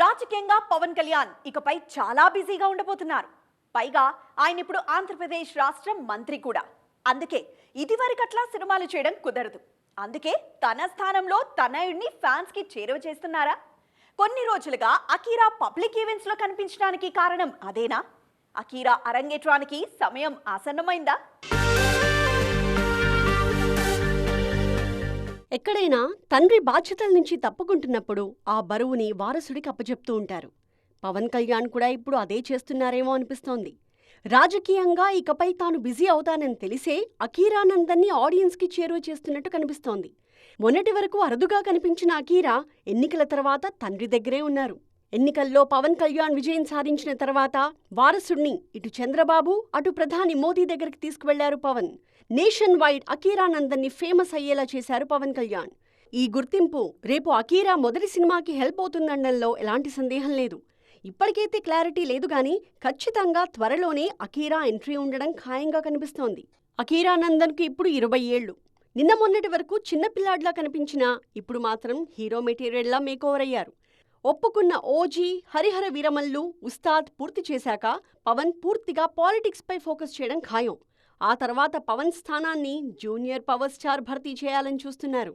రాజకీయంగా పవన్ కళ్యాణ్ ఇకపై చాలా బిజీగా ఉండబోతున్నారు. పైగా ఆయన ఇప్పుడు ఆంధ్రప్రదేశ్ రాష్ట్రం మంత్రి కూడా. అందుకే ఇదివరకట్లా సినిమాలు చేయడం కుదరదు. అందుకే తన స్థానంలో తనయుడిని ఫ్యాన్స్కి చేరువ చేస్తున్నారా? కొన్ని రోజులుగా అకీరా పబ్లిక్ ఈవెంట్స్లో కనిపించడానికి కారణం అదేనా? అకీరా అరంగేట్రానికి సమయం ఆసన్నమైందా? ఎక్కడైనా తండ్రి బాధ్యతల నుంచి తప్పుకుంటున్నప్పుడు ఆ బరువుని వారసుడికి అప్పచెప్తూ ఉంటారు. పవన్ కళ్యాణ్ కూడా ఇప్పుడు అదే చేస్తున్నారేమో అనిపిస్తోంది. రాజకీయంగా ఇకపై తాను బిజీ అవుతానని తెలిసే అకీరానందన్ని ఆడియన్స్కి చేరువ చేస్తున్నట్టు కనిపిస్తోంది. మొన్నటి వరకు అరుదుగా కనిపించిన అకీరా ఎన్నికల తర్వాత తండ్రి దగ్గరే ఉన్నారు. ఎన్నికల్లో పవన్ కళ్యాణ్ విజయం సాధించిన తర్వాత వారసుడిని ఇటు చంద్రబాబు అటు ప్రధాని మోదీ దగ్గరికి తీసుకువెళ్ళారు పవన్. నేషన్ వైడ్ అకీరానందన్ని ఫేమస్ అయ్యేలా చేశారు పవన్ కళ్యాణ్. ఈ గుర్తింపు రేపు అకీరా మొదటి సినిమాకి హెల్ప్ అవుతుందనడంలో ఎలాంటి సందేహం లేదు. ఇప్పటికైతే క్లారిటీ లేదు గాని ఖచ్చితంగా త్వరలోనే అకీరా ఎంట్రీ ఉండడం ఖాయంగా కనిపిస్తోంది. అకీరానందన్కి ఇప్పుడు ఇరవై ఏళ్ళు. నిన్న మొన్నటి వరకు చిన్నపిల్లాడ్లా కనిపించినా ఇప్పుడు మాత్రం హీరో మెటీరియల్లా మేకోవర్ అయ్యారు. ఒప్పుకున్న ఓజీ హరిహర వీరమల్లు ఉస్తాద్ పూర్తి చేశాక పవన్ పూర్తిగా పాలిటిక్స్పై ఫోకస్ చేయడం ఖాయం. ఆ తర్వాత పవన్ స్థానాన్ని జూనియర్ పవర్ స్టార్ భర్తీ చేయాలని చూస్తున్నారు.